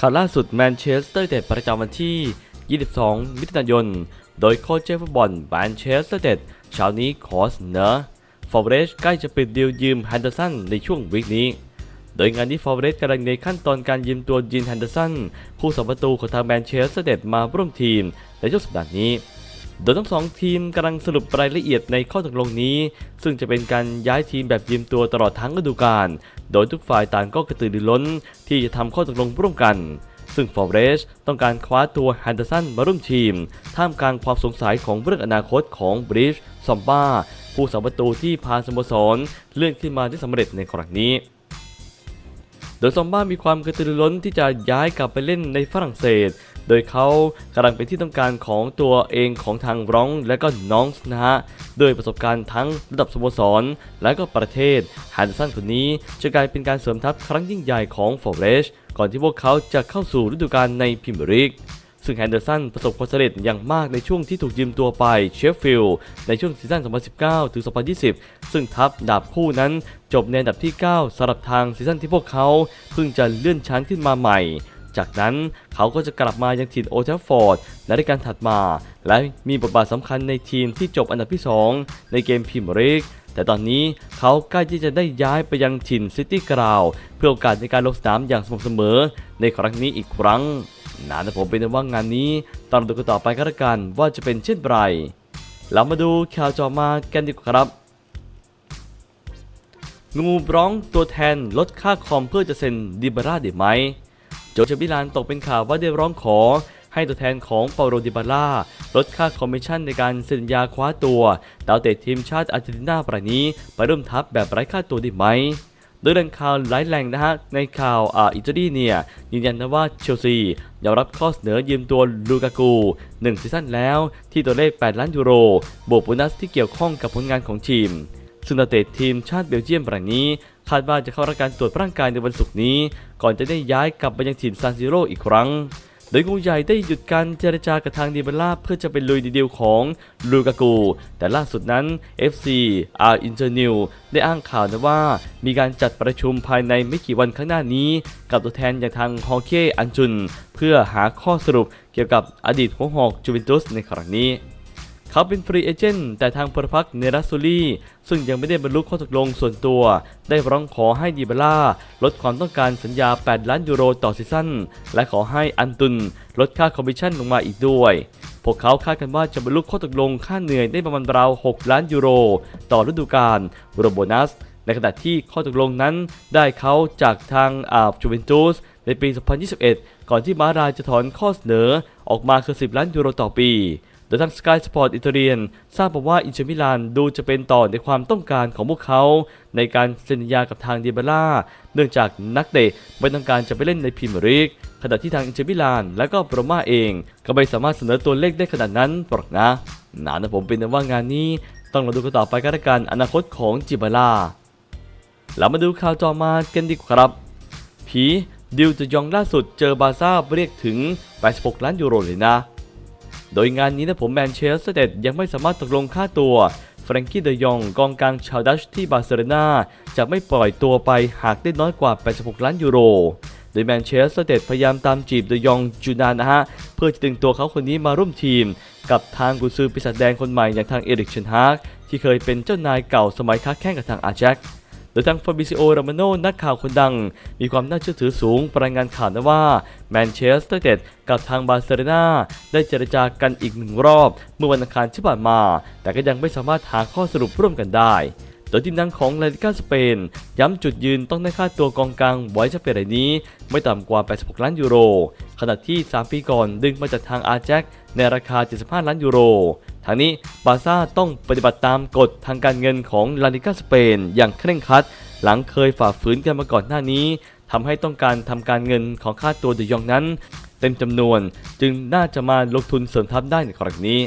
ข่าวล่าสุดแมนเชสเตอร์เต็ดประจำวันที่ 22 มิถุนายน โดยโค้ชเจฟฟุตบอลแมนเชสเตอร์เต็ดเช้านี้ขอเสนอฟอร์เรสใกล้จะปิดดีลยืมแฮนเดอร์สันในช่วงวีคนี้ โดยงานนี้ฟอร์เรสกำลังในขั้นตอนการยืมตัวยินแฮนเดอร์สันผู้สาประตูของทางแมนเชสเตอร์เต็ดมาร่วมทีมในช่วงสัปดาห์นี้ โดยทั้งสองทีมกำลังสรุปรายละเอียดในข้อตกลงนี้ ซึ่งจะเป็นการย้ายทีมแบบยืมตัวตลอดทั้งฤดูกาลโดยทุกฝ่ายต่างก็กระตือรือร้น ที่จะทำข้อตกลงร่วมกัน ซึ่งฟอร์เรสต้องการคว้าตัวแฮนเดอร์สันมาร่วมทีม ท่ามกลางความสงสัยของเรื่องอนาคตของบริชซอมบ้าผู้สาประตูที่พาสโมสรเลื่อนขึ้นมาได้สำเร็จในครั้งนี้ โดยซอมบ้ามีความกระตือรือร้นที่จะย้ายกลับไปเล่นในฝรั่งเศส โดยเขากำลังเป็นที่ต้องการของตัวเองของทางร้องและก็น้องนะฮะด้วยประสบการณ์ทั้งระดับสโมสร และก็ประเทศฮันเดอร์สันคนนี้จะกลายเป็นการเสริมทัพครั้งยิ่งใหญ่ของฟอร์เรสก่อนที่พวกเขาจะเข้าสู่ฤดูกาลในพิมยร์ลีก ซึ่งแฮนเดอร์สันประสบความสำเร็จอย่างมากในช่วงที่ถูกยืมตัวไปเชฟฟิลด์ในช่วงซีซั่น 2019 ถึง 2020 ซึ่งทัพดาบคู่นั้นจบในอันดับที่ 9สำหรับทางซีซั่นที่พวกเขาเพิ่งจะเลื่อนชั้นขึ้นมาใหม่ จากนั้นเขาก็จะกลับมายังถิ่นโอเทฟฟอร์ดและในการถัดมา และมีบทบาทสำคัญในทีมที่จบอันดับที่ 2 ในเกมพรีเมียร์ลีกแต่ตอนนี้เขาใกล้ที่จะได้ย้ายไปยังถิ่นซิตี้กราว เพื่อโอกาสในการลงสนามอย่างสม่ำเสมอในครั้งนี้อีกครั้ง นะแต่ผมเป็นว่างงานนี้ต้องดูกันต่อไปก็แล้วกันว่าจะเป็นเช่นไรเรามาดูข่าวจอมากันดีกว่าครับ งูร้องตัวแทนลดค่าคอมเพื่อจะเซ็นดิบาร่าได้ไหมโจชบิลานตกเป็นข่าวว่าได้ร้องขอให้ตัวแทนของเปาโรดิบาร่าลดค่าคอมมิชชั่นในการเซ็นสัญญาคว้าตัวดาวเตะทีมชาติอาร์เจนตินาประนี้ ไปร่วมทัพแบบไร้ค่าตัวได้ไหม โดยแหล่งข่าวหลายแหล่งนะฮะในข่าวอ่าอิตาลีเนี่ยยืนยันนะว่าเชลซียอมรับข้อเสนอยืมตัวลูกากู1ซีซั่นแล้วที่ตัวเลข 8 ล้านยูโร บวกโบนัสที่เกี่ยวข้องกับผลงานของทีมซึ่งนักเตะทีมชาติเบลเยียมรายนี้ คาดว่าจะเข้ารับการตรวจร่างกายในวันศุกร์นี้ ก่อนจะได้ย้ายกลับไปยังถิ่นซานซิโรอีกครั้ง โดยงูใหญ่ได้หยุดการเจรจากับทางดีเบลล่าเพื่อจะไปลุยดียวของลูกากู แต่ล่าสุดนั้น FC อาร์อินเตอร์นิวได้อ้างข่าวนะว่า มีการจัดประชุมภายในไม่กี่วันข้างหน้านี้ กับตัวแทนอย่างทางฮอเก้อันจุน เพื่อหาข้อสรุปเกี่ยวกับอดีตหัวหอกจูเวนตุสในครั้งนี้ เขาเป็นฟรีเอเจนต์แต่ทางพลพรรคเนรัสซูลีซึ่งยังไม่ได้บรรลุข้อตกลงส่วนตัว ได้ร้องขอให้ดีบล่าลดความต้องการสัญญา 8 ล้านยูโรต่อซีซั่นและขอให้อันตุนลดค่าคอมมิชชั่นลงมาอีกด้วยพวกเขาคาดกันว่าจะบรรลุข้อตกลงค่าเหนื่อยได้ประมาณราว 6 ล้านยูโร ต่อฤดูกาลรวมโบนัส ในขณะที่ข้อตกลงนั้นได้เขาจากทางอาบจูเวนตุสในปี 2021 ก่อนที่มาราจะถอนข้อเสนอออกมาคือ 10 ล้านยูโรต่อปี โดยทาง Sky Sport อิตาเลียนทราบมาว่าอินเตอร์มิลานดูจะเป็นต่อในความต้องการของพวกเขา ในการเซ็นสัญญากับทางเดเบล่า เนื่องจากนักเตะไม่ต้องการจะไปเล่นในพรีเมียร์ลีกขณะที่ทางอินเตอร์มิลานและก็โรม่าเอง ก็ไม่สามารถเสนอตัวเลขได้ขนาดนั้นหรอกนะนานะผมเป็นแต่ว่างานนี้ ต้องรอดูกันต่อไปกันละกันอนาคตของจิบาล่าเรามาดูข่าวจอมากันดีกว่าครับ ผีดิวจะยองล่าสุดเจอบาซ่าเรียกถึง 86 ล้านยูโรเลยนะ โดยงานนี้นะผมแมนเชสเตอร์เดยังไม่สามารถตกลงค่าตัวแฟรงกี้เดยองกองกลางชาวดัชที่บาร์เซโลนาจะไม่ปล่อยตัวไปหากได้น้อยกว่า 86 ล้านยูโร โดยแมนเชสเตอร์เดพยายามตามจีบเดยองจูนานะฮะ เพื่อจะดึงตัวเขาคนนี้มาร่วมทีม กับทางกุซือปีศาจแดงคนใหม่อย่างทางเอริกเชนฮากที่เคยเป็นเจ้านายเก่าสมัยค้าแข่งกับทางอาแจ็ค โดยทางฟาบิซิโอรามโนนักข่าวคนดัง มีความน่าเชื่อถือสูงรายงานข่าวนะว่าแมนเชสเตอร์เดกับทางบาร์เซโลนาได้เจรจากันอีกหนึ่งรอบ เมื่อวันอังคารที่ผ่านมา แต่ก็ยังไม่สามารถหาข้อสรุปร่วมกันได้ ยทีมดังของลาลิกาสเปน ย้ำจุดยืนต้องได้ค่าตัวกองกลางไว้จะเป็นรายนี้ ไม่ต่ำกว่า 86 ล้านยูโร ขณะที่ 3 ปีก่อนดึงมาจากทางอาแจ็คในราคา 75 ล้านยูโรทางนี้บาซ่าต้องปฏิบัติตามกฎทางการเงินของลาลิกาสเปน อย่างเคร่งครัด หลังเคยฝ่าฝืนกันมาก่อนหน้านี้ทำให้ต้องการทำการเงินของค่าตัวเดยองนั้น เต็มจำนวนจึงน่าจะมาลงทุนเสริมทัพได้ในครั้งนี้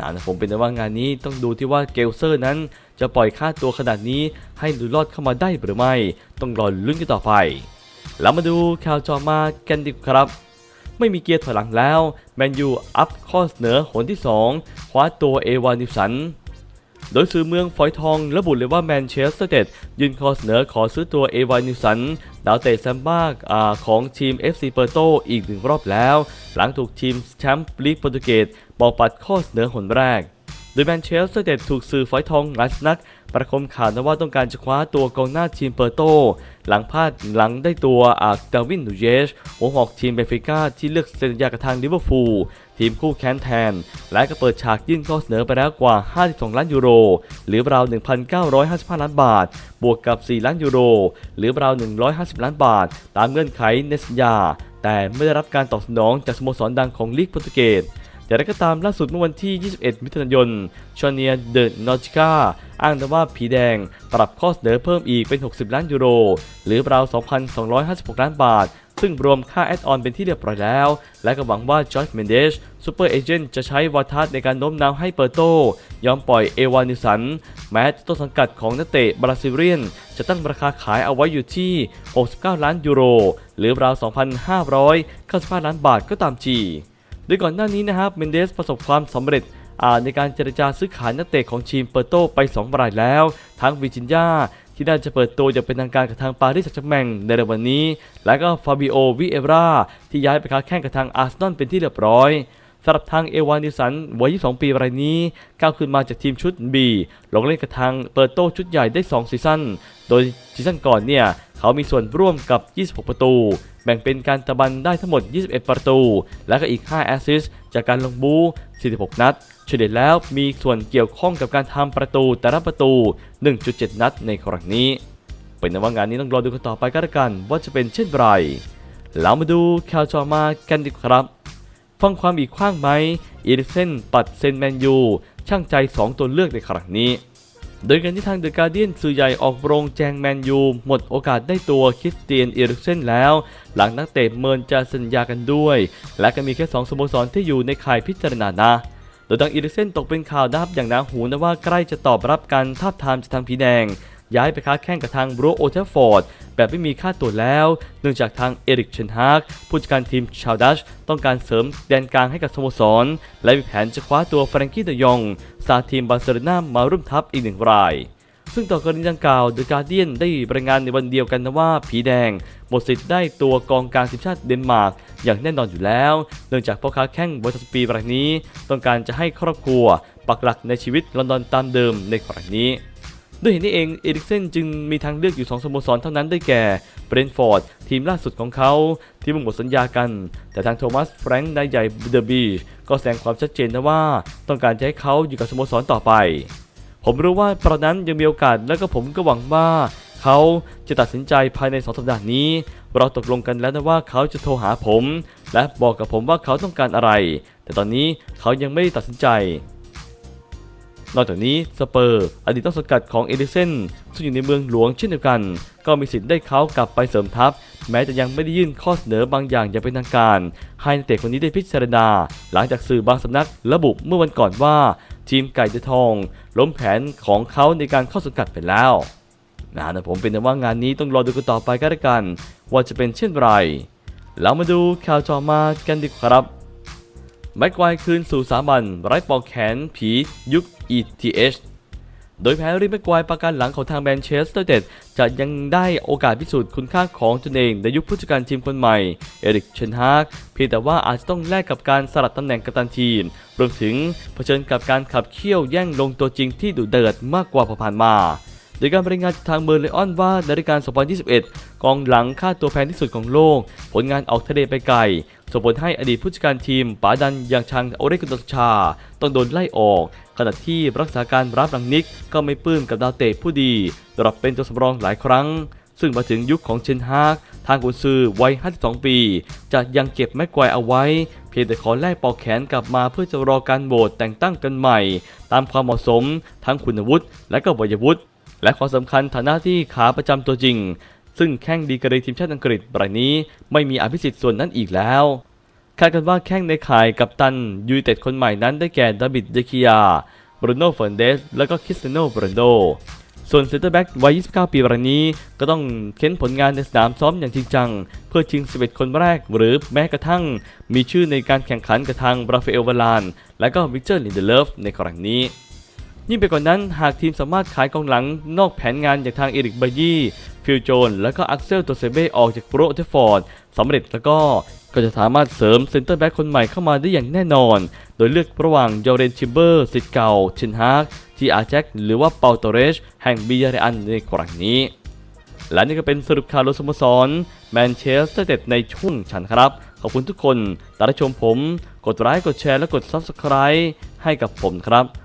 นะผมเป็นแต่ว่างานนี้ต้องดูที่ว่าเกลเซอร์นั้น จะปล่อยค่าตัวขนาดนี้ให้หลุดรอดเข้ามาได้หรือไม่ ต้องรอลุ้นกันต่อไป แล้วมาดูข่าวจอมากันดีกครับไม่มีเกียร์ถอยหลังแล้ว แมนยูอัพข้อเสนอหนที่ 2 คว้าตัวเอวานิสัน โดยสื่อเมืองฝอยทองระบุเลยว่าแมนเชสเตอร์เดดยื่นข้อเสนอขอซื้อตัวเอวานิสันดาวเตะแซมบ้าอ่าของทีม FC เปอร์โตอีกหนึ่งรอบแล้ว หลังถูกทีมแชมป์ลีกโปรตุเกสบอกปัดข้อเสนอหนแรก โดยแมนเชสเตอร์เดดถูกสื่อฝอยทองหลายสนักประคมข่าวนะว่าต้องการจะคว้าตัวกองหน้าทีมเปอร์โต หลังพลาดหลังได้ตัวอาดาวินนูเยชหัวหอกทีมเบฟิก้าที่เลือกเซ็นสัญญากับทางลิเวอร์พูลทีมคู่แค้นแทน และก็เปิดฉากยื่นข้อเสนอไปแล้วกว่า 52 ล้านยูโร หรือราว 1,955 ล้านบาท บวกกับ 4 ล้านยูโร หรือราว 150 ล้านบาท ตามเงื่อนไขในสัญญา แต่ไม่ได้รับการตอบสนองจากสโมสรดังของลีกโปรตุเกส อย่างก็ตามล่าสุดเมื่อวันที่ 21 มิถุนายนชอนเนียเดอนอติก้าอ้างว่าผีแดงปรับข้อเสนอเพิ่มอีกเป็น 60 ล้านยูโร หรือราว 2,256 ล้านบาท ซึ่งรวมค่าแอดออนเป็นที่เรียบร้อยแล้ว และก็หวังว่าจอร์จเมนเดสซูเปอร์เอเจนต์จะใช้วาทัศในการโน้มน้าวให้เปอร์โต ยอมปล่อยเอวานิสัน แม้ต้นสังกัดของนักเตะบราซิเลียน จะตั้งราคาขายเอาไว้อยู่ที่ 69 ล้านยูโร หรือราว 2,595 ล้านบาทก็ตามจี โดยก่อนหน้านี้นะครับเมนเดสประสบความสำเร็จในการเจรจาซื้อขายนักเตะของทีมเปอร์โตไป2รายแล้ว ทั้งวิจินยาที่น่าจะเปิดตัวอย่างเป็นทางการกับทางปารีสแซงต์แมงในเร็ววันนี้ และก็ฟาบิโอวิเอราที่ย้ายไปค้าแข่งกับทางอาร์เซนอลเป็นที่เรียบร้อยสำหรับทางเอวานิสันวัย 22 ปีรายนี้ก้าวขึ้นมาจากทีมชุด B ลงเล่นกับทางเปอร์โตชุดใหญ่ได้ 2 ซีซั่น โดยซีซั่นก่อนเนี่ย เขามีส่วนร่วมกับ 26 ประตู แบ่งเป็นการตะบันได้ทั้งหมด 21 ประตู และก็อีก 5 แอสซิสจากการลงบู 46 นัดเฉลี่ยแล้วมีส่วนเกี่ยวข้องกับการทำประตูแต่ละประตู 1.7 นัดในครั้งนี้ เป็นนว่างานนี้ต้องรอดูกันต่อไปก็แล้วกัน ว่าจะเป็นเช่นไรแล้วมาดูข่าวจอมากันดีกว่าครับฟังความอีกข้างไหมอีริเซนปัดเซนแมนยู ช่างใจ 2 ตัวเลือกในครั้งนี้ โดยการที่ทางเดอะการเดียนสื่อใหญ่ออกโรงแจงแมนยูหมดโอกาสได้ตัวคริสเตียนอีริกเซนแล้ว หลังนักเตะเมินจะสัญญากันด้วย และก็มีแค่2สโมสรที่อยู่ในข่ายพิจารณานะโดยทางอีริกเซนตกเป็นข่าวดับอย่างหนาหูนะว่าใกล้จะตอบรับการทาบทามจากทางผีแดง ย้ายไปค้าแข่งกับทางบรูโอเทฟฟอร์ดแบบไม่มีค่าตัวแล้ว เนื่องจากทางเอริกเชนฮากผู้จัดการทีมชาวดัชต้องการเสริมแดนกลางให้กับสโมสร และมีแผนจะคว้าตัวแฟรงกี้เดยองสตาร์ทีมบาร์เซโลนามาร่วมทัพอีกหนึ่งรายซึ่งต่อกรณีดังกล่าวเดอะการ์เดียนได้รายงานในวันเดียวกันนะว่าผีแดง หมดสิทธิ์ได้ตัวกองกลางทีมชาติเดนมาร์กอย่างแน่นอนอยู่แล้ว เนื่องจากพ่อค้าแข้งบริษัทปีรายนี้ ต้องการจะให้ครอบครัว ปักหลักในชีวิตลอนดอนตามเดิมในครั้งนี้ ด้วยเหตุนี้เองเอริกเซนจึงมีทางเลือกอยู่ 2สโมสรเท่านั้นได้แก่เบรนฟอร์ดทีมล่าสุดของเขาที่มึงหมดสัญญากัน แต่ทางโทมัสแฟรงค์นายใหญ่เดอะบีชก็แสดงความชัดเจนนะว่า ต้องการจะให้เขาอยู่กับสโมสรต่อไป ผมรู้ว่าตอนนั้นยังมีโอกาสและก็ผมก็หวังว่าเขาจะตัดสินใจภายในสองสัปดาห์นี้ เราตกลงกันแล้วนะว่าเขาจะโทรหาผม และบอกกับผมว่าเขาต้องการอะไร แต่ตอนนี้เขายังไม่ได้ตัดสินใจ นอกจากนี้สเปอร์อดีตต้นสังกัดของเอริเซนซึ่งอยู่ในเมืองหลวงเช่นเดียวกัน ก็มีสิทธิ์ได้เขากลับไปเสริมทัพ แม้จะยังไม่ได้ยื่นข้อเสนอบางอย่างอย่างเป็นทางการ ให้นักเตะคนนี้ได้พิจารณา หลังจากสื่อบางสำนักระบุเมื่อวันก่อนว่า ทีมไก่เดทอง ล้มแผนของเขาในการเข้าสังกัดไปแล้วนะนะผมเป็นแต่ว่างานนี้ต้องรอดูกันต่อไปก็แล้วกัน ว่าจะเป็นเช่นไรแล้วมาดูข่าวต่อมากันดีกว่าครับ แม็กควายคืนสู่สามัญไร้ปอกแขนผียุค ETH โดยแพรรี่แม็กควายประกันหลังของทางแมนเชสเตอร์เดดจะยังได้โอกาสพิสูจน์คุณค่าของตนเองในยุคผู้จัดการทีมคนใหม่ เอริกเชนฮากเพียงแต่ว่าอาจจะต้องแลกกับการสลัดตำแหน่งกัปตันทีม รวมถึงเผชิญกับการขับเคี่ยวแย่งลงตัวจริงที่ดุเดือดมากกว่าผ่านมาโดยการรายงานจากทางเมอร์เลออนว่าในรายการ 2021 กองหลังค่าตัวแพงที่สุดของโลก ผลงานออกทะเลไปไกล ส่งผลให้อดีตผู้จัดการทีมป๋าดันอย่างชังโอเรกุนตชา ต้องโดนไล่ออก ขณะที่รักษาการรับหลังนิกก็ไม่ปลื้มกับดาวเตะผู้ดีดรอปเป็นตัวสำรองหลายครั้ง ซึ่งมาถึงยุคของเชนฮากทางกุนซือวัย 52 ปี จะยังเก็บแม็กควเอาไว้ เพียงแต่ขอแลกปอกแขนกลับมาเพื่อจะรอการโหวตแต่งตั้งกันใหม่ ตามความเหมาะสม ทั้งคุณวุฒิและก็วัยวุฒิและความสำคัญฐานะที่ขาประจำตัวจริง ซึ่งแข้งดีกรีทีมชาติอังกฤษรายนี้ไม่มีอภิสิทธิ์ส่วนนั้นอีกแล้วคาดกันว่าแข้งในข่ายกับตันยูเต็ดคนใหม่นั้นได้แก่ดาบิดเดคิยาบรูโน่เฟร์นเดส และก็คริสเตโนโรนโด ส่วนเซนเตอร์แบ็กวัย 29 ปีรายนี้ ก็ต้องเค้นผลงานในสนามซ้อมอย่างจริงจัง เพื่อชิง 11 คนแรก หรือแม้กระทั่ง มีชื่อในการแข่งขันกับทางบราฟเอลวาลาน และก็วิกเตอร์ลินเดเลฟในครั้งนี้ ยิ่งไปกว่านั้นหากทีมสามารถขายกองหลังนอกแผนงานอย่างทางเอริกบอร์ยี่ฟิลโจน และก็อักเซลตัวเซเบ้ออกจากโปรเทฟอร์ดสำเร็จแล้วก็ก็จะสามารถเสริมเซนเตอร์แบ็กคนใหม่เข้ามาได้อย่างแน่นอน โดยเลือกระหว่างยอเรนชิมเบอร์สิทธิ์เก่าชินฮากทีอาแจ็คหรือว่าเปาโตเรช แห่งบียาเรอันในครั้งนี้ และนี่ก็เป็นสรุปข่าวรถสโมสรแมนเชสเตอร์เต็ดในช่วงฉันครับ ขอบคุณทุกคนที่รับชมผม กดไลค์กดแชร์และกด Subscribe ให้กับผมครับ